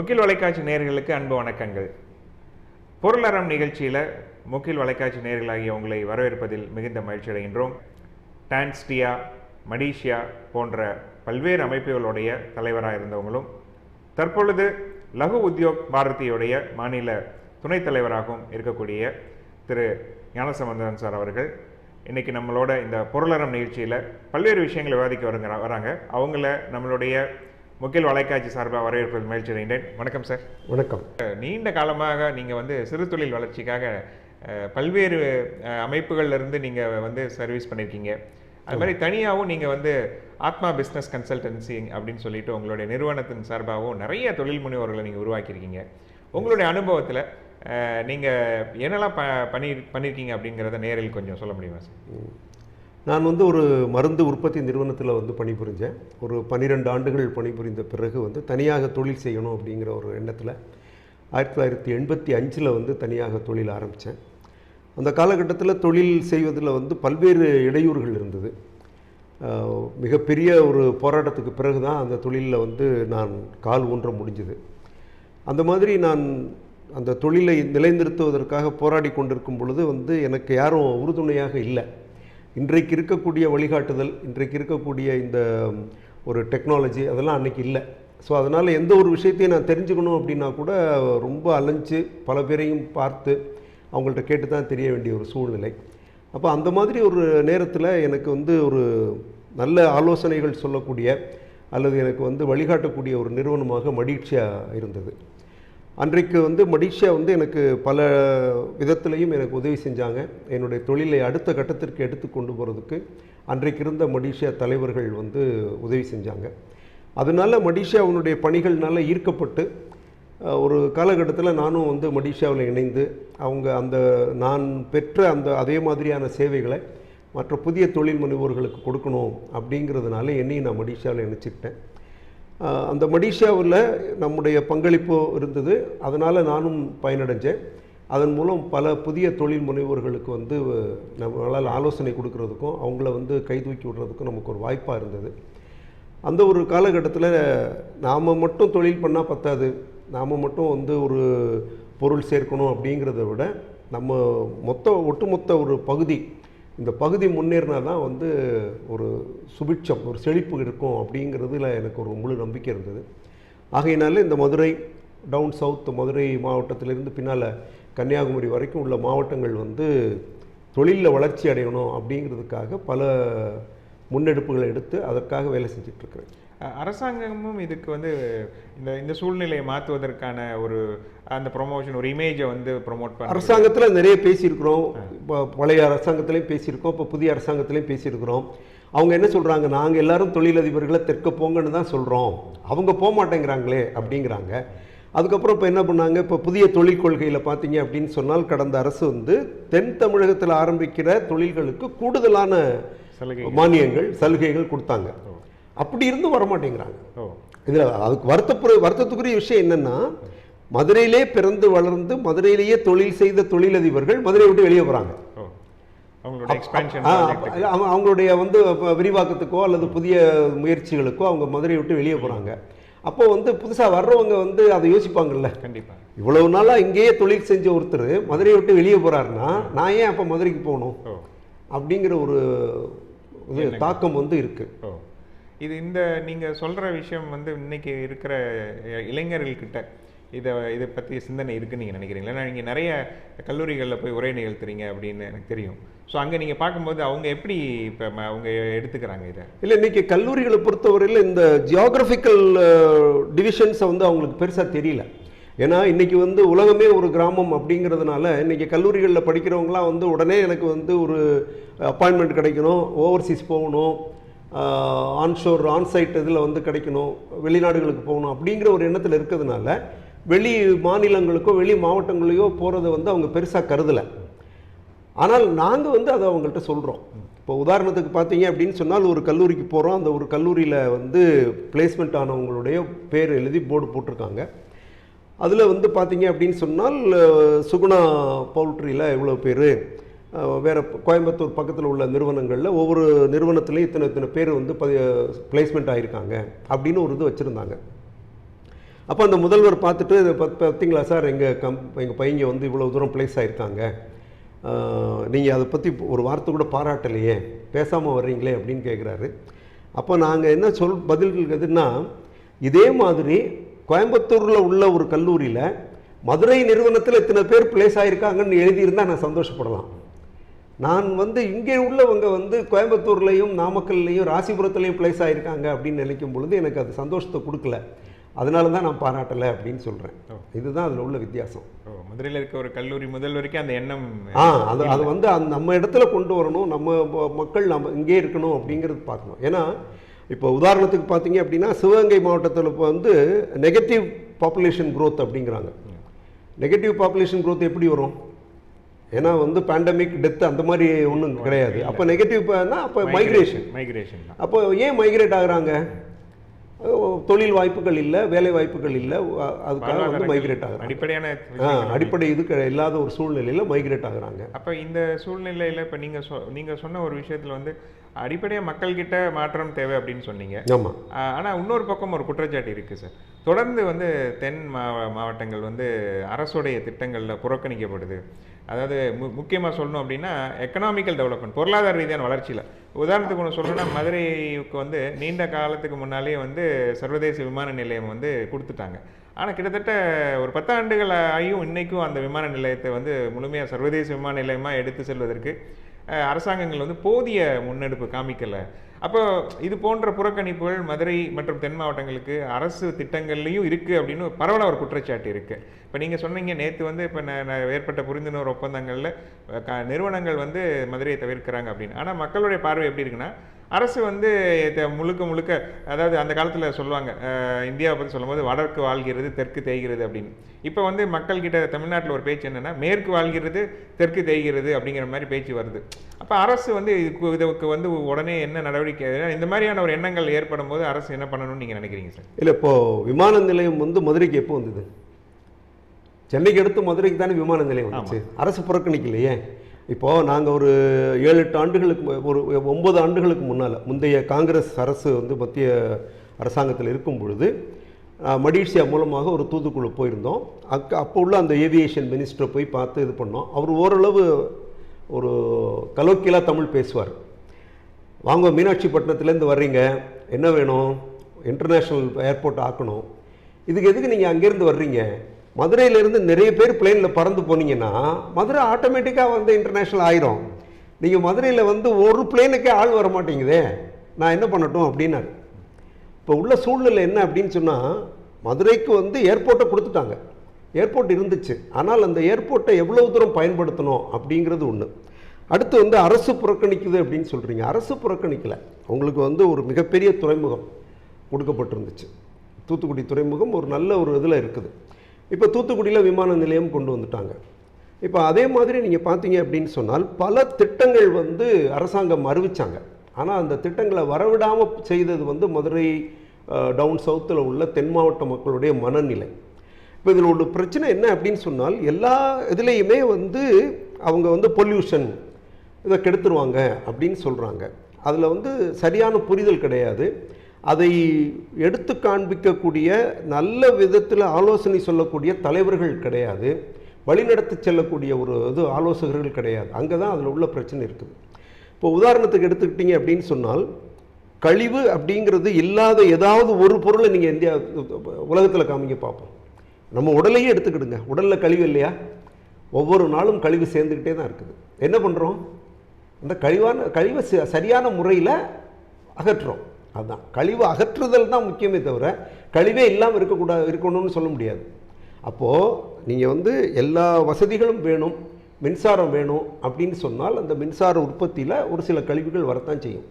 முகில் வலைக்காட்சி நேர்களுக்கு அன்பு வணக்கங்கள். பொருளாரம் நிகழ்ச்சியில் முகில் வலைக்காட்சி நேர்களாகிய உங்களை வரவேற்பதில் மிகுந்த மகிழ்ச்சி அடைகின்றோம். டான்ஸ்டியா மடீஷியா போன்ற பல்வேறு அமைப்புகளுடைய தலைவராக இருந்தவங்களும் தற்பொழுது லகு உத்யோக் பாரதியுடைய மாநில துணைத் தலைவராகவும் இருக்கக்கூடிய திரு ஞானசம்பந்தன் சார் அவர்கள் இன்றைக்கி நம்மளோட இந்த பொருளாரம் நிகழ்ச்சியில் பல்வேறு விஷயங்களை விவாதிக்க வருங்க வராங்க. அவங்கள நம்மளுடைய முக்கில் வலைக்காட்சி சார்பாக வரவேற்பதில் மகிழ்ச்சி அடைகின்றேன் வணக்கம் சார் வணக்கம். நீண்ட காலமாக நீங்கள் வந்து சிறு தொழில் வளர்ச்சிக்காக பல்வேறு அஹ், அமைப்புகள்ல இருந்து நீங்கள் வந்து சர்வீஸ் பண்ணியிருக்கீங்க அது மாதிரி தனியாகவும் நீங்கள் வந்து ஆத்மா பிஸ்னஸ் கன்சல்டன்சி அப்படின்னு சொல்லிட்டு உங்களுடைய நிறுவனத்தின் சார்பாகவும் நிறைய தொழில் முனைவோர்களை நீங்கள் உருவாக்கியிருக்கீங்க. உங்களுடைய அனுபவத்தில் நீங்கள் என்னெல்லாம் ப பண்ணி பண்ணியிருக்கீங்க அப்படிங்கிறத நேரில் கொஞ்சம் சொல்ல முடியுமா சார் நான் வந்து ஒரு மருந்து உற்பத்தி நிறுவனத்தில் வந்து பணிபுரிஞ்சேன். ஒரு பன்னிரெண்டு ஆண்டுகள் பணிபுரிந்த பிறகு வந்து தனியாக தொழில் செய்யணும் அப்படிங்கிற ஒரு எண்ணத்தில் ஆயிரத்தி தொள்ளாயிரத்தி எண்பத்தி அஞ்சில் வந்து தனியாக தொழில் ஆரம்பித்தேன் அந்த காலகட்டத்தில் தொழில் செய்வதில் வந்து பல்வேறு இடையூறுகள் இருந்தது. மிகப்பெரிய ஒரு போராட்டத்துக்கு பிறகு தான் அந்த தொழிலில் வந்து நான் கால் ஊன்ற முடிஞ்சது. அந்த மாதிரி நான் அந்த தொழிலை நிலைநிறுத்துவதற்காக போராடி கொண்டிருக்கும் பொழுது வந்து எனக்கு யாரும் உறுதுணையாக இல்லை. இன்றைக்கு இருக்கக்கூடிய வழிகாட்டுதல் இன்றைக்கு இருக்கக்கூடிய இந்த ஒரு டெக்னாலஜி அதெல்லாம் அன்றைக்கி இல்லை. ஸோ அதனால் எந்த ஒரு விஷயத்தையும் நான் தெரிஞ்சுக்கணும் அப்படின்னா கூட ரொம்ப அலைஞ்சு பல பேரையும் பார்த்து அவங்கள்ட்ட கேட்டு தான் தெரிய வேண்டிய ஒரு சூழ்நிலை. அப்போ அந்த மாதிரி ஒரு நேரத்தில் எனக்கு வந்து ஒரு நல்ல ஆலோசனைகள் சொல்லக்கூடிய அல்லது எனக்கு வந்து வழிகாட்டக்கூடிய ஒரு நிறுவனமாக மகிழ்ச்சியாக இருந்தது. அன்றைக்கு வந்து மடிஷா வந்து எனக்கு பல விதத்துலையும் எனக்கு உதவி செஞ்சாங்க. என்னுடைய தொழிலை அடுத்த கட்டத்திற்கு எடுத்து கொண்டு போகிறதுக்கு அன்றைக்கு இருந்த மடிஷா தலைவர்கள் வந்து உதவி செஞ்சாங்க. அதனால மடிஷாவுனுடைய பணிகள்னால ஈர்க்கப்பட்டு ஒரு காலகட்டத்தில் நானும் வந்து மடிஷாவில் இணைந்து அவங்க அந்த நான் பெற்ற அந்த அதே மாதிரியான சேவைகளை மற்ற புதிய தொழில் முனைவோர்களுக்கு கொடுக்கணும் அப்படிங்கிறதுனால என்னையும் நான் மடிஷாவில் இணைச்சிக்கிட்டேன். அந்த மடிஷியாவில் நம்முடைய பங்களிப்பு இருந்தது. அதனால் நானும் பயனடைஞ்சேன். அதன் மூலம் பல புதிய தொழில் முனைவோர்களுக்கு வந்து நம்மளால் ஆலோசனை கொடுக்கறதுக்கும் அவங்கள வந்து கைதூக்கி விடுறதுக்கும் நமக்கு ஒரு வாய்ப்பாக இருந்தது. அந்த ஒரு காலகட்டத்தில் நாம் மட்டும் தொழில் பண்ணால் பத்தாது. நாம் மட்டும் வந்து ஒரு பொருள் சேர்க்கணும் அப்படிங்கிறத விட நம்ம மொத்த ஒட்டுமொத்த ஒரு பகுதி இந்த பகுதி முன்னேறினா தான் வந்து ஒரு சுபிட்சம் ஒரு செழிப்பு இருக்கும் அப்படிங்கிறதுல எனக்கு ஒரு முழு நம்பிக்கை இருந்தது. ஆகையினால இந்த மதுரை டவுன் சவுத் மதுரை மாவட்டத்திலிருந்து பின்னால் கன்னியாகுமரி வரைக்கும் உள்ள மாவட்டங்கள் வந்து தொழிலில் வளர்ச்சி அடையணும் அப்படிங்கிறதுக்காக பல முன்னெடுப்புகளை எடுத்து அதற்காக வேலை செஞ்சிட்ருக்கிறேன். அரசாங்கமும் இதுக்கு வந்து இந்த இந்த சூழ்நிலையை மாற்றுவதற்கான ஒரு அந்த ப்ரொமோஷன் ஒரு இமேஜை வந்து ப்ரொமோட் பண்ண அரசாங்கத்தில் நிறைய பேசியிருக்கிறோம். இப்போ பழைய அரசாங்கத்திலையும் பேசியிருக்கோம். இப்போ புதிய அரசாங்கத்திலையும் பேசியிருக்கிறோம். அவங்க என்ன சொல்கிறாங்க நாங்கள் எல்லாரும் தொழிலதிபர்களை தெற்க போங்கன்னு தான் சொல்கிறோம் அவங்க போக மாட்டேங்கிறாங்களே அப்படிங்கிறாங்க. அதுக்கப்புறம் இப்போ என்ன பண்ணாங்க? இப்போ புதிய தொழில் கொள்கையில் பார்த்தீங்க அப்படின்னு சொன்னால் கடந்த அரசு வந்து தென் தமிழகத்தில் ஆரம்பிக்கிற தொழில்களுக்கு கூடுதலான மானியங்கள் சலுகைகள் கொடுத்தாங்க. அப்படி இருந்தும் வரமாட்டேங்கிறாங்க. இதில் அதுக்கு வருத்தப்புற வருத்தத்துக்குரிய விஷயம் என்னன்னா மதுரையிலே பிறந்து வளர்ந்து மதுரையிலேயே தொழில் செய்த தொழிலதிபர்கள் மதுரையை விட்டு வெளியே போகிறாங்க அவங்களுடைய வந்து விரிவாக்கத்துக்கோ அல்லது புதிய முயற்சிகளுக்கோ அவங்க மதுரையை விட்டு வெளியே போகிறாங்க அப்போ வந்து புதுசாக வர்றவங்க வந்து அதை யோசிப்பாங்கல்ல. கண்டிப்பா. இவ்வளவு நாளாக இங்கேயே தொழில் செஞ்ச ஒருத்தர் மதுரையை விட்டு வெளியே போகிறாருன்னா நான் ஏன் அப்போ மதுரைக்கு போகணும்? அப்படிங்கிற ஒரு தாக்கம் வந்து இருக்குது இது இந்த நீங்கள் சொல்கிற விஷயம் வந்து இன்னைக்கு இருக்கிற இளைஞர்கள்கிட்ட இதை இதை பற்றி சிந்தனை இருக்குன்னு நீங்கள் நினைக்கிறீங்களா? ஏன்னா நீங்கள் நிறைய கல்லூரிகளில் போய் உரை நிகழ்த்துறீங்க அப்படின்னு எனக்கு தெரியும். ஸோ அங்கே நீங்கள் பார்க்கும்போது அவங்க எப்படி இப்போ அவங்க எடுத்துக்கிறாங்க இதை? இல்லை இன்றைக்கி கல்லூரிகளை பொறுத்தவரையில் இந்த ஜியாகிரபிக்கல் டிவிஷன்ஸை வந்து அவங்களுக்கு பெருசாக தெரியல. ஏன்னா இன்றைக்கி வந்து உலகமே ஒரு கிராமம் அப்படிங்கிறதுனால இன்றைக்கி கல்லூரிகளில் படிக்கிறவங்களாம் வந்து உடனே எனக்கு வந்து ஒரு அப்பாயின்மெண்ட் கிடைக்கணும் ஓவர்சீஸ் போகணும் ஆன்ஷோர் ஆன்சைட் இதில் வந்து கிடைக்கணும் வெளிநாடுகளுக்கு போகணும் அப்படிங்கிற ஒரு எண்ணத்தில் இருக்கிறதுனால வெளி மாநிலங்களுக்கோ வெளி மாவட்டங்களையோ போகிறத வந்து அவங்க பெருசாக கருதலை. ஆனால் நாங்கள் வந்து அதை அவங்கள்ட்ட சொல்கிறோம் இப்போ உதாரணத்துக்கு பார்த்தீங்க அப்படின்னு சொன்னால் ஒரு கல்லூரிக்கு போகிறோம் அந்த ஒரு கல்லூரியில் வந்து பிளேஸ்மெண்ட் ஆனவங்களுடைய பேர் எழுதி போர்டு போட்டிருக்காங்க. அதில் வந்து பார்த்தீங்க அப்படின்னு சொன்னால் சுகுணா பவுல்ட்ரியில் இவ்வளோ பேர்? வேறு கோயம்புத்தூர் பக்கத்தில் உள்ள நிறுவனங்களில் ஒவ்வொரு நிறுவனத்துலேயும் இத்தனை இத்தனை பேர் வந்து பதி பிளேஸ்மெண்ட் ஆகியிருக்காங்க அப்படின்னு ஒரு இது வச்சுருந்தாங்க. அப்போ அந்த முதல்வர் பார்த்துட்டு இதை பத் பார்த்தீங்களா சார் எங்கள் கம் எங்கள் பையங்க வந்து இவ்வளோ தூரம் ப்ளேஸ் ஆகியிருக்காங்க நீங்கள் அதை பற்றி ஒரு வார்த்தை கூட பாராட்டலையே பேசாமல் வர்றீங்களே அப்படின்னு கேட்குறாரு அப்போ நாங்கள் என்ன சொல் பதில் எதுன்னா இதே மாதிரி கோயம்புத்தூரில் உள்ள ஒரு கல்லூரியில் மதுரை நிறுவனத்தில் இத்தனை பேர் ப்ளேஸ் ஆகியிருக்காங்கன்னு எழுதியிருந்தால் நான் சந்தோஷப்படலாம். நான் வந்து இங்கே உள்ளவங்க வந்து கோயம்புத்தூர்லேயும் நாமக்கல்லையும் ராசிபுரத்துலேயும் ப்ளேஸ் ஆயிருக்காங்க அப்படின்னு நினைக்கும் பொழுது எனக்கு அது சந்தோஷத்தை கொடுக்கல. அதனால தான் நான் பாராட்டலை அப்படின்னு சொல்கிறேன் இதுதான் அதில் உள்ள வித்தியாசம். மதுரையில் இருக்க ஒரு கல்லூரி முதல்வருக்கே அந்த எண்ணம் ஆ அது அது வந்து அந்த நம்ம இடத்துல கொண்டு வரணும் நம்ம மக்கள் நம்ம இங்கே இருக்கணும் அப்படிங்கிறது பார்க்கணும். ஏன்னா இப்போ உதாரணத்துக்கு பார்த்தீங்க அப்படின்னா சிவகங்கை மாவட்டத்தில் இப்போ வந்து நெகட்டிவ் பாப்புலேஷன் growth அப்படிங்கிறாங்க. நெகட்டிவ் பாப்புலேஷன் growth எப்படி வரும்? ஏன்னா வந்து பேண்டமிக் டெத் அந்த மாதிரி ஒன்றும் கிடையாது. அப்போ நெகட்டிவ்னா அப்போ மைக்ரேஷன் மைக்ரேஷன் அப்போ ஏன் மைக்ரேட் ஆகுறாங்க? தொழில் வாய்ப்புகள் இல்லை வேலை வாய்ப்புகள் இல்லை அதுக்காக வந்து மைக்ரேட் ஆகுறாங்க. அடிப்படையான அடிப்படை இது இல்லாத ஒரு சூழ்நிலையில் மைக்ரேட் ஆகுறாங்க. அப்ப இந்த சூழ்நிலையில இப்ப நீங்க சொ நீங்க சொன்ன ஒரு விஷயத்துல வந்து அடிப்படையா மக்கள்கிட்ட மாற்றம் தேவை அப்படின்னு சொன்னீங்க. ஆமாம் ஆஹ் ஆனா இன்னொரு பக்கம் ஒரு குற்றச்சாட்டு இருக்கு சார். தொடர்ந்து வந்து தென் மாவ மாவட்டங்கள் வந்து அரசுடைய திட்டங்கள்ல புறக்கணிக்கப்படுது. அதாவது மு முக்கியமாக சொல்லணும் அப்படின்னா எக்கனாமிக்கல் டெவலப்மெண்ட் பொருளாதார ரீதியான வளர்ச்சியில். உதாரணத்துக்கு ஒன்று சொல்லணும்னா மதுரைக்கு வந்து நீண்ட காலத்துக்கு முன்னாலே வந்து சர்வதேச விமான நிலையம் வந்து கொடுத்துட்டாங்க. ஆனால் கிட்டத்தட்ட ஒரு பத்தாண்டுகள் ஆகியும் இன்றைக்கும் அந்த விமான நிலையத்தை வந்து முழுமையாக சர்வதேச விமான நிலையமாக எடுத்து செல்வதற்கு அரசாங்கங்கள் வந்து போதிய முன்னெடுப்பு காமிக்கலை. அப்போ இது போன்ற புறக்கணிப்புகள் மதுரை மற்றும் தென் மாவட்டங்களுக்கு அரசு திட்டங்கள்லையும் இருக்குது அப்படின்னு பரவலாக ஒரு குற்றச்சாட்டு இருக்குது இப்போ நீங்கள் சொன்னீங்க நேற்று வந்து இப்போ ஏற்பட்ட புரிந்துணர்வு ஒப்பந்தங்களில் க- நிறுவனங்கள் வந்து மதுரையை தவிர்க்கிறாங்க அப்படின்னு. ஆனால் மக்களுடைய பார்வை எப்படி இருக்குன்னா அரசு வந்து முழுக்க முழுக்க அதாவது அந்த காலத்தில் சொல்லுவாங்க இந்தியாவை பற்றி சொல்லும்போது வடக்கு வாழ்கிறது தெற்கு தேய்கிறது அப்படின்னு. இப்போ வந்து மக்கள்கிட்ட தமிழ்நாட்டில் ஒரு பேச்சு என்னன்னா மேற்கு வாழ்கிறது தெற்கு தேய்கிறது அப்படிங்கிற மாதிரி பேச்சு வருது. அப்போ அரசு வந்து இதுக்கு இதுக்கு வந்து உடனே என்ன நடவடிக்கை இந்த மாதிரியான ஒரு எண்ணங்கள் ஏற்படும் போது அரசு என்ன பண்ணணும்னு நீங்கள் நினைக்கிறீங்க சார்? இல்லை இப்போ விமான நிலையம் வந்து மதுரைக்கு எப்போ வந்தது? சென்னைக்கு அடுத்து மதுரைக்கு தானே விமான நிலையம் வந்துச்சு. அரசு புறக்கணிக்கலையே. இப்போது நாங்கள் ஒரு ஏழு எட்டு ஆண்டுகளுக்கு ஒரு ஒம்பது ஆண்டுகளுக்கு முன்னால் முந்தைய காங்கிரஸ் அரசு வந்து மத்திய அரசாங்கத்தில் இருக்கும் பொழுது அஹ், மூலமாக ஒரு தூதுக்குழு போயிருந்தோம். அக் அப்போ உள்ள அந்த ஏவியேஷன் மினிஸ்டரை போய் பார்த்து இது பண்ணோம். அவர் ஓரளவு ஒரு கலோக்கியலாக தமிழ் பேசுவார். வாங்க மீனாட்சி பட்டினத்துலேருந்து வர்றீங்க. என்ன வேணும்? இன்டர்நேஷ்னல் ஏர்போர்ட் ஆக்கணும். இதுக்கு எதுக்கு நீங்கள் அங்கேருந்து வர்றீங்க? மதுரையிலேருந்து நிறைய பேர் பிளேனில் பறந்து போனீங்கன்னா மதுரை ஆட்டோமேட்டிக்காக வந்து இன்டர்நேஷ்னல் ஆயிரும். நீங்கள் மதுரையில் வந்து ஒரு பிளேனுக்கே ஆள் வர மாட்டேங்குதே. நான் என்ன பண்ணட்டும் அப்படின்னாரு. இப்போ உள்ள சூழ்நிலை என்ன அப்படின்னு சொன்னால் மதுரைக்கு வந்து ஏர்போர்ட்டை கொடுத்துட்டாங்க. ஏர்போர்ட் இருந்துச்சு. ஆனால் அந்த ஏர்போர்ட்டை எவ்வளவு தூரம் பயன்படுத்தணும் அப்படிங்கிறது ஒன்று அடுத்து வந்து அரசு புறக்கணிக்குது அப்படின்னு சொல்கிறீங்க அரசு புறக்கணிக்கலை. உங்களுக்கு வந்து ஒரு மிகப்பெரிய துறைமுகம் கொடுக்கப்பட்டிருந்துச்சு. தூத்துக்குடி துறைமுகம் ஒரு நல்ல ஒரு இதில் இருக்குது. இப்போ தூத்துக்குடியில் விமான நிலையம் கொண்டு வந்துட்டாங்க. இப்போ அதே மாதிரி நீங்கள் பார்த்தீங்க அப்படின்னு சொன்னால் பல திட்டங்கள் வந்து அரசாங்கம் அறிவிச்சாங்க. ஆனால் அந்த திட்டங்களை வரவிடாமல் செய்தது வந்து மதுரை டவுன் சவுத்தில் உள்ள தென் மாவட்ட மக்களுடைய மனநிலை. இப்போ இதில் ஒரு பிரச்சனை என்ன அப்படின்னு சொன்னால் எல்லா இதுலேயுமே வந்து அவங்க வந்து பொல்யூஷன் இதை கெடுத்துருவாங்க அப்படின்னு சொல்கிறாங்க அதில் வந்து சரியான புரிதல் கிடையாது. அதை எடுத்து காண்பிக்கக்கூடிய நல்ல விதத்தில் ஆலோசனை சொல்லக்கூடிய தலைவர்கள் கிடையாது. வழிநடத்தி செல்லக்கூடிய ஒரு இது ஆலோசகர்கள் கிடையாது. அங்கே தான் அதில் உள்ள பிரச்சனை இருக்குது. இப்போ உதாரணத்துக்கு எடுத்துக்கிட்டீங்க அப்படின்னு சொன்னால் கழிவு அப்படிங்கிறது இல்லாத ஏதாவது ஒரு பொருளை நீங்கள் இந்தியா உலகத்தில் காமிங்க பார்ப்போம். நம்ம உடலையே எடுத்துக்கிடுங்க. உடலில் கழிவு இல்லையா? ஒவ்வொரு நாளும் கழிவு சேர்ந்துக்கிட்டே தான் இருக்குது. என்ன பண்ணுறோம் அந்த கழிவான கழிவை ச- சரியான முறையில் அகற்றுறோம். அதுதான் கழிவு அகற்றுதல் தான் முக்கியமே தவிர கழிவே இல்லாமல் இருக்கக்கூடாது இருக்கணும்னு சொல்ல முடியாது. அப்போது நீங்கள் வந்து எல்லா வசதிகளும் வேணும் மின்சாரம் வேணும் அப்படின்னு சொன்னால் அந்த மின்சார உற்பத்தியில் ஒரு சில கழிவுகள் வரத்தான் செய்யும்.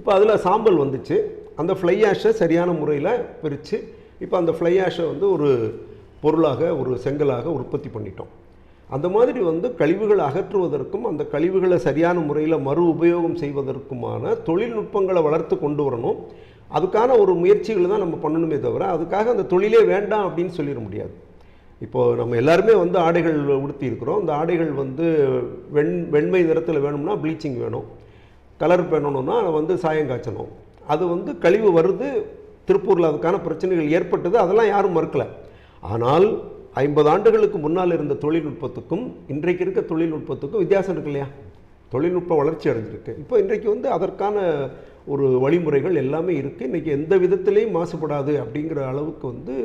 இப்போ அதில் சாம்பல் வந்துச்சு. அந்த ஃப்ளை ஆஷை சரியான முறையில் பிரித்து இப்போ அந்த ஃப்ளை ஆஷை வந்து ஒரு பொருளாக ஒரு செங்கலாக உற்பத்தி பண்ணிட்டோம். அந்த மாதிரி வந்து கழிவுகளை அகற்றுவதற்கும் அந்த கழிவுகளை சரியான முறையில் மறு உபயோகம் செய்வதற்குமான தொழில்நுட்பங்களை வளர்த்து கொண்டு வரணும். அதுக்கான ஒரு முயற்சிகளை தான் நம்ம பண்ணணுமே தவிர அதுக்காக அந்த தொழிலே வேண்டாம் அப்படின்னு சொல்லிட முடியாது. இப்போது நம்ம எல்லாருமே வந்து ஆடைகள் உடுத்தி இருக்கிறோம். அந்த ஆடைகள் வந்து வெண் வெண்மை நிறத்தில் வேணும்னா ப்ளீச்சிங் வேணும். கலர் பண்ணணும்னா வந்து சாயம் காய்ச்சணும். அது வந்து கழிவு வருது திருப்பூரில் அதுக்கான பிரச்சனைகள் ஏற்பட்டது அதெல்லாம் யாரும் மறுக்கலை. ஆனால் ஐம்பது ஆண்டுகளுக்கு முன்னால் இருந்த தொழில்நுட்பத்துக்கும் இன்றைக்கு இருக்க தொழில்நுட்பத்துக்கும் வித்தியாசம் இருக்கு இல்லையா? தொழில்நுட்ப வளர்ச்சி அடைஞ்சிருக்கு. இப்போ இன்றைக்கு வந்து அதற்கான ஒரு வழிமுறைகள் எல்லாமே இருக்குது இன்றைக்கி எந்த விதத்திலையும் மாசுபடாது அப்படிங்கிற அளவுக்கு வந்து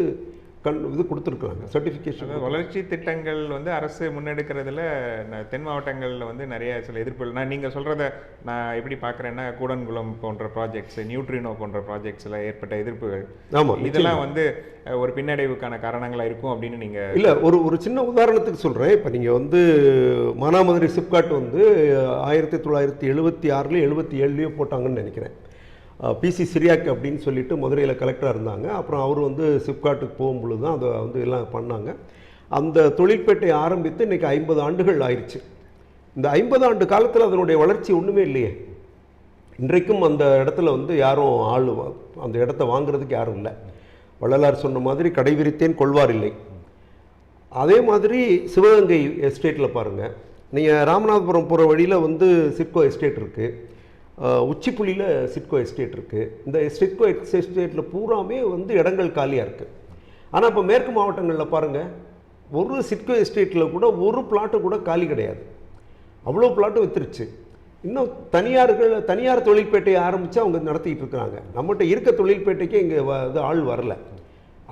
கண் இது கொடுத்துருக்குறாங்க. சர்டிஃபிகேஷன் வளர்ச்சி திட்டங்கள் வந்து அரசு முன்னெடுக்கிறதுல தென் மாவட்டங்களில் வந்து நிறைய சில எதிர்ப்புகள். நான் நீங்கள் சொல்கிறத நான் எப்படி பார்க்குறேன்னா கூடன்குளம் போன்ற ப்ராஜெக்ட்ஸ் நியூட்ரினோ போன்ற ப்ராஜெக்ட்ஸில் ஏற்பட்ட எதிர்ப்புகள். ஆமாம் இதெல்லாம் வந்து ஒரு பின்னடைவுக்கான காரணங்களாக இருக்கும் அப்படின்னு நீங்கள் இல்லை ஒரு ஒரு சின்ன உதாரணத்துக்கு சொல்கிறேன் இப்போ நீங்கள் வந்து மானாமதுரை சிப்காட் வந்து ஆயிரத்தி தொள்ளாயிரத்தி எழுபத்தி ஆறுலையும் எழுபத்தி ஏழுலையோ போட்டாங்கன்னு நினைக்கிறேன். பிசி சிரியாக் அப்படின்னு சொல்லிட்டு மதுரையில் கலெக்டராக இருந்தாங்க. அப்புறம் அவர் வந்து சிப்காட்டுக்கு போகும்பொழுது தான் அதை வந்து எல்லாம் பண்ணாங்க. அந்த தொழிற்பேட்டை ஆரம்பித்து இன்றைக்கி ஐம்பது ஆண்டுகள் ஆயிடுச்சு இந்த ஐம்பது ஆண்டு காலத்தில் அதனுடைய வளர்ச்சி ஒன்றுமே இல்லையே. இன்றைக்கும் அந்த இடத்துல வந்து யாரும் ஆள் அந்த இடத்த வாங்குறதுக்கு யாரும் இல்லை. வள்ளலார் சொன்ன மாதிரி கடை விரித்தேன் கொள்வார் இல்லை. அதே மாதிரி சிவகங்கை எஸ்டேட்டில் பாருங்கள் நீங்கள் ராமநாதபுரம் போகிற வழியில் வந்து சிட்கோ எஸ்டேட் இருக்குது உச்சிப்புலியில் சிட்கோ எஸ்டேட் இருக்குது இந்த சிட்கோ எஸ்டேட்டில் பூராமே வந்து இடங்கள் காலியாக இருக்குது ஆனால் இப்போ மேற்கு மாவட்டங்களில் பாருங்கள் ஒரு சிட்கோ எஸ்டேட்டில் கூட ஒரு பிளாட்டு கூட காலி கிடையாது. அவ்வளோ பிளாட்டும் வித்துருச்சு. இன்னும் தனியார்கள் தனியார் தொழில்பேட்டையை ஆரம்பித்து அவங்க நடத்திக்கிட்டு இருக்கிறாங்க. நம்மகிட்ட இருக்க தொழில்பேட்டைக்கு இங்கே இது ஆள் வரல.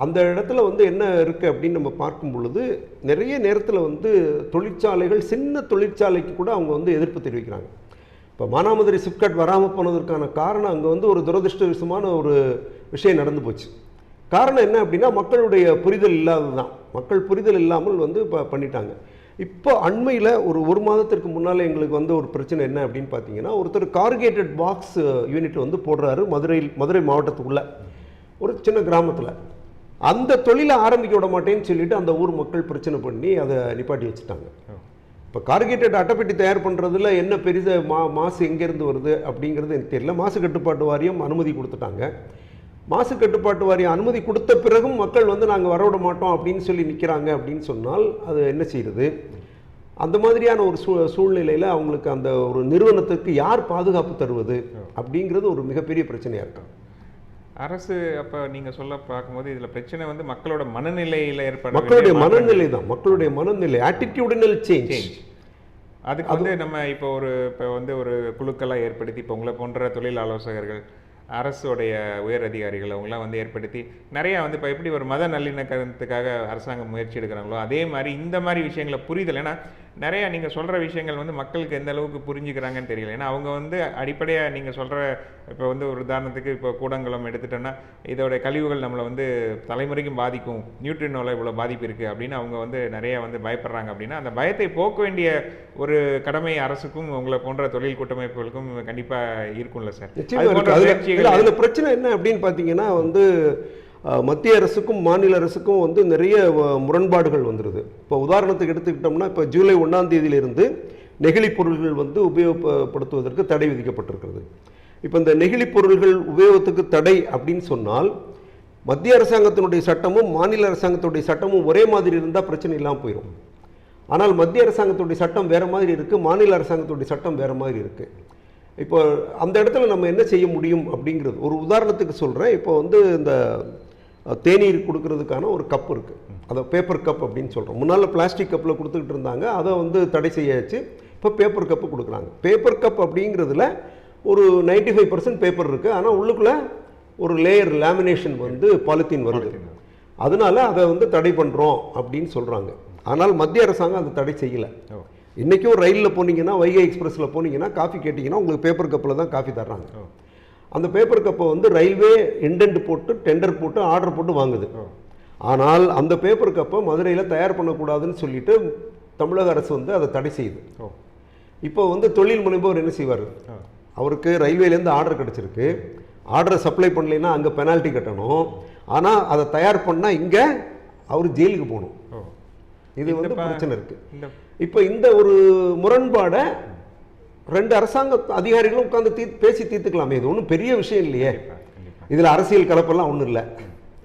அந்த இடத்துல வந்து என்ன இருக்குது அப்படின்னு நம்ம பார்க்கும் பொழுது நிறைய நேரத்தில் வந்து தொழிற்சாலைகள் சின்ன தொழிற்சாலைக்கு கூட அவங்க வந்து எதிர்ப்பு தெரிவிக்கிறாங்க. இப்போ மானாமதுரை சிப்காட் வராமல் போனதற்கான காரணம் அங்கே வந்து ஒரு துரதிருஷ்டவசமான ஒரு விஷயம் நடந்து போச்சு. காரணம் என்ன அப்படின்னா மக்களுடைய புரிதல் இல்லாதது தான் மக்கள் புரிதல் இல்லாமல் வந்து இப்போ பண்ணிட்டாங்க. இப்போ அண்மையில் ஒரு ஒரு மாதத்திற்கு முன்னால் எங்களுக்கு வந்து ஒரு பிரச்சனை என்ன அப்படின்னு பார்த்தீங்கன்னா ஒருத்தர் கார்கேட்டட் பாக்ஸ் யூனிட் வந்து போடுறாரு மதுரையில் மதுரை மாவட்டத்துக்குள்ளே. ஒரு சின்ன கிராமத்தில். அந்த தொழிலை ஆரம்பிக்க விட மாட்டேன்னு சொல்லிட்டு அந்த ஊர் மக்கள் பிரச்சனை பண்ணி அதை நிப்பாட்டி வச்சுட்டாங்க. இப்போ கார்கேட்டட் அட்டைப்பெட்டி தயார் பண்ணுறதுல என்ன பெரித மா மாசு எங்கேருந்து வருது அப்படிங்கிறது எனக்கு தெரியல. மாசு கட்டுப்பாட்டு வாரியம் அனுமதி கொடுத்துட்டாங்க. மாசு கட்டுப்பாட்டு வாரியம் அனுமதி கொடுத்த பிறகும் மக்கள் வந்து நாங்கள் வரவிட மாட்டோம் அப்படின்னு சொல்லி நிற்கிறாங்க அப்படின்னு சொன்னால் அது என்ன செய்யுது அந்த மாதிரியான ஒரு சூ சூழ்நிலையில் அவங்களுக்கு அந்த ஒரு நிறுவனத்துக்கு யார் பாதுகாப்பு தருவது அப்படிங்கிறது ஒரு மிகப்பெரிய பிரச்சனையாக இருக்கும் அரசு அப்போ நீங்கள் சொல்ல பார்க்கும்போது இதில் பிரச்சனை வந்து மக்களோட மனநிலையில் ஏற்பட மக்களுடைய. மனநிலை தான் மக்களுடைய மனநிலை ஆட்டிடியூடினல் சேஞ்ச். அதுக்கு வந்து நம்ம இப்போ ஒரு இப்போ வந்து ஒரு குழுக்கெல்லாம் ஏற்படுத்தி இப்போ உங்களை போன்ற தொழில் ஆலோசகர்கள் அரசுடைய உயர் அதிகாரிகள் அவங்களாம் வந்து ஏற்படுத்தி நிறையா வந்து இப்போ எப்படி ஒரு மத நல்லிணக்கத்துக்காக அரசாங்கம் முயற்சி எடுக்கிறாங்களோ அதே மாதிரி இந்த மாதிரி விஷயங்களை புரிதல் ஏன்னா நிறையா நீங்கள் சொல்கிற விஷயங்கள் வந்து மக்களுக்கு எந்த அளவுக்கு புரிஞ்சுக்கிறாங்கன்னு தெரியல. ஏன்னா அவங்க வந்து அடிப்படையாக நீங்கள் சொல்கிற இப்போ வந்து ஒரு உதாரணத்துக்கு இப்போ கூடங்குளம் எடுத்துட்டோன்னா இதோட கழிவுகள் நம்மளை வந்து தலைமுறைக்கும் பாதிக்கும். நியூட்ரினோவில் இவ்வளோ பாதிப்பு இருக்குது அப்படின்னு அவங்க வந்து நிறைய வந்து பயப்படுறாங்க அப்படின்னா அந்த பயத்தை போக்க வேண்டிய ஒரு கடமை அரசுக்கும் உங்களை போன்ற தொழில் கூட்டமைப்புகளுக்கும் கண்டிப்பாக இருக்கும்ல சார். அதுல பிரச்சனை என்ன அப்படின்னு பார்த்தீங்கன்னா வந்து மத்திய அரசுக்கும் மாநில அரசுக்கும் வந்து நிறைய முரண்பாடுகள் வந்துடுது இப்போ உதாரணத்துக்கு எடுத்துக்கிட்டோம்னா இப்போ ஜூலை ஒன்றாம் தேதியிலிருந்து நெகிழி பொருள்கள் வந்து உபயோகப்படுத்துவதற்கு தடை விதிக்கப்பட்டிருக்கிறது. இப்போ இந்த நெகிழி பொருள்கள் உபயோகத்துக்கு தடை அப்படின்னு சொன்னால் மத்திய அரசாங்கத்தினுடைய சட்டமும் மாநில அரசாங்கத்துடைய சட்டமும் ஒரே மாதிரி இருந்தால் பிரச்சனை இல்லாமல் போயிடும் ஆனால் மத்திய அரசாங்கத்துடைய சட்டம் வேறு மாதிரி இருக்குது மாநில அரசாங்கத்துடைய சட்டம் வேறு மாதிரி இருக்குது இப்போ அந்த இடத்துல நம்ம என்ன செய்ய முடியும் அப்படிங்கிறது ஒரு உதாரணத்துக்கு சொல்கிறேன் இப்போ வந்து இந்த தேநீர் கொடுக்கறதுக்கான ஒரு கப் இருக்குது அதை பேப்பர் கப் அப்படின்னு சொல்கிறோம் முன்னால் பிளாஸ்டிக் கப்பில் கொடுத்துக்கிட்டு இருந்தாங்க. அதை வந்து தடை செய்யாச்சு. இப்போ பேப்பர் கப்பு கொடுக்குறாங்க. பேப்பர் கப் அப்படிங்கிறதுல ஒரு 95% ஃபைவ் பர்சன்ட் பேப்பர் இருக்குது ஆனால் உள்ளுக்குள்ளே ஒரு லேயர் லேமினேஷன் வந்து பாலித்தீன் வருது. அதனால அதை வந்து தடை பண்ணுறோம் அப்படின்னு சொல்கிறாங்க ஆனால் மத்திய அரசாங்கம் அதை தடை செய்யலை. இன்றைக்கும் ரயிலில் போனீங்கன்னா வைகை எக்ஸ்பிரஸில் போனீங்கன்னா காஃபி கேட்டிங்கன்னா உங்களுக்கு பேப்பர் கப்பில் தான் காஃபி தர்றாங்க. அந்த பேப்பர் கப்பை வந்து ரயில்வே இண்டென்ட் போட்டு டெண்டர் போட்டு ஆர்டர் போட்டு வாங்குது. ஆனால் அந்த பேப்பர் கப்பை மதுரையில் தயார் பண்ணக்கூடாதுன்னு சொல்லிட்டு தமிழக அரசு வந்து அதை தடை செய்யுது. இப்போ வந்து தொழில் முனைவோர் என்ன செய்வார்? அவருக்கு ரயில்வேலேருந்து ஆர்டர் கிடச்சிருக்கு. ஆர்டரை சப்ளை பண்ணலைன்னா அங்கே பெனால்ட்டி கட்டணும். ஆனால் அதை தயார் பண்ணால் இங்கே அவர் ஜெயிலுக்கு போகணும். இது வந்து பிரச்சனை இருக்குது இப்போ இந்த ஒரு முரண்பாடை ரெண்டு அரசாங்க அதிகாரிகளும் உட்காந்து தீ பேசி தீர்த்துக்கலாமே. இது ஒன்றும் பெரிய விஷயம் இல்லையே. இதில் அரசியல் கலப்பெல்லாம் ஒன்றும் இல்லை.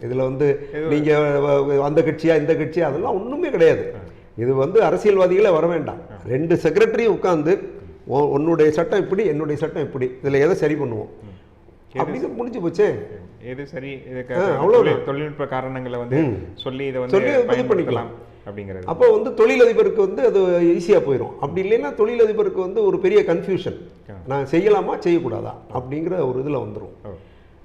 இதில் வந்து நீங்கள் அந்த கட்சியா இந்த கட்சியா அதெல்லாம் ஒன்றுமே கிடையாது. இது வந்து அரசியல்வாதிகளே வர வேண்டாம். ரெண்டு செக்ரட்டரி உட்காந்து உன்னுடைய சட்டம் இப்படி என்னுடைய சட்டம் இப்படி. இதில் எதை சரி பண்ணுவோம்? அப்படின்னு முடிஞ்சு போச்சே. எது சரி? இதுக்கு. தொழில்- தொழில்நுட்ப காரணங்களை வந்து. சொல்லி இதை வந்து சொல்லி இது பயன்படுத்தலாம். அப்படிங்கிறது. அப்போ வந்து தொழிலதிபருக்கு வந்து அது ஈஸியாக போயிடும் அப்படி இல்லைன்னா தொழிலதிபருக்கு வந்து ஒரு பெரிய கன்ஃபியூஷன். நான் செய்யலாமா செய்யக்கூடாதா? அப்படிங்கிற ஒரு இதில் வந்துடும்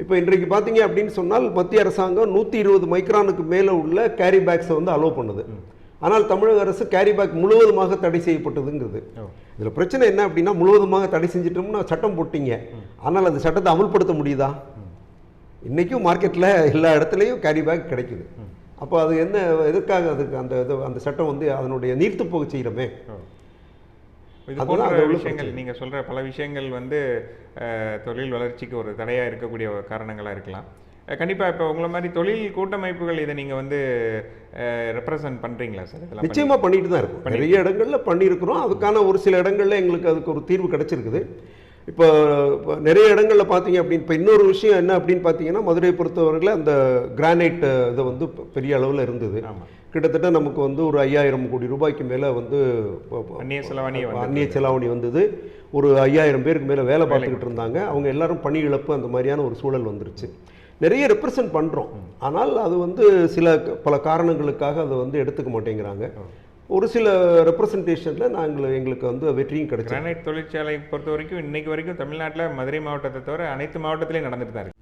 இப்போ இன்றைக்கு பார்த்தீங்க அப்படின்னு சொன்னால் மத்திய அரசாங்கம் நூற்றி இருபது மைக்ரானுக்கு மேலே உள்ள கேரி பேக்ஸை வந்து அலோவ் பண்ணுது. ஆனால் தமிழக அரசு கேரி பேக் முழுவதுமாக தடை செய்யப்பட்டதுங்கிறது இதில் பிரச்சனை என்ன அப்படின்னா முழுவதுமாக தடை செஞ்சிட்டோம்னா சட்டம் போட்டீங்க. ஆனால் அந்த சட்டத்தை அமல்படுத்த முடியுதா? இன்றைக்கும் மார்க்கெட்டில் எல்லா இடத்துலையும் கேரி பேக் கிடைக்குது. அப்போ அது என்ன எதற்காக அதுக்கு அந்த இது அந்த சட்டம் வந்து அதனுடைய நீர்த்து போக செய்கிறோமே. இது போன்ற விஷயங்கள் நீங்க சொல்ற பல விஷயங்கள் வந்து தொழில் வளர்ச்சிக்கு ஒரு தடையா இருக்கக்கூடிய ஒரு காரணங்களா இருக்கலாம். அஹ், கண்டிப்பா இப்போ உங்களை மாதிரி தொழில் கூட்டமைப்புகள் இதை நீங்க வந்து ரெப்ரசன்ட் பண்றீங்களா சார்? நிச்சயமாக பண்ணிட்டு தான் இருக்கும். நிறைய இடங்கள்ல பண்ணியிருக்கிறோம். அதுக்கான ஒரு சில இடங்கள்ல எங்களுக்கு அதுக்கு ஒரு தீர்வு கிடைச்சிருக்குது. இப்போ நிறைய இடங்கள்ல பார்த்தீங்க அப்படின்னு இப்போ இன்னொரு விஷயம் என்ன அப்படின்னு பார்த்தீங்கன்னா மதுரையை பொறுத்தவரையில் அந்த கிரானைட் இதை வந்து பெரிய அளவில் இருந்தது. கிட்டத்தட்ட நமக்கு வந்து ஒரு ஐயாயிரம் கோடி ரூபாய்க்கு மேலே வந்து அந்நிய செலவாணியை வந்து அந்நிய செலாவணி வந்தது. ஒரு ஐயாயிரம் பேருக்கு மேலே வேலை பார்த்துக்கிட்டு இருந்தாங்க. அவங்க எல்லாரும் பணி இழப்பு அந்த மாதிரியான ஒரு சூழல் வந்துருச்சு. நிறைய ரெப்ரசன்ட் பண்ணுறோம் ஆனால் அது வந்து சில பல காரணங்களுக்காக அதை வந்து எடுத்துக்க மாட்டேங்கிறாங்க. ஒரு சில ரெப்ரசன்டேஷனில் நாங்கள் எங்களுக்கு வந்து வெற்றியும் கிடைச்சது கிரானைட் தொழிற்சாலை பொறுத்த வரைக்கும் இன்னைக்கு வரைக்கும் தமிழ்நாட்டில் மதுரை மாவட்டத்தை தவிர அனைத்து மாவட்டத்திலையும் நடந்துட்டு தான் இருக்கு.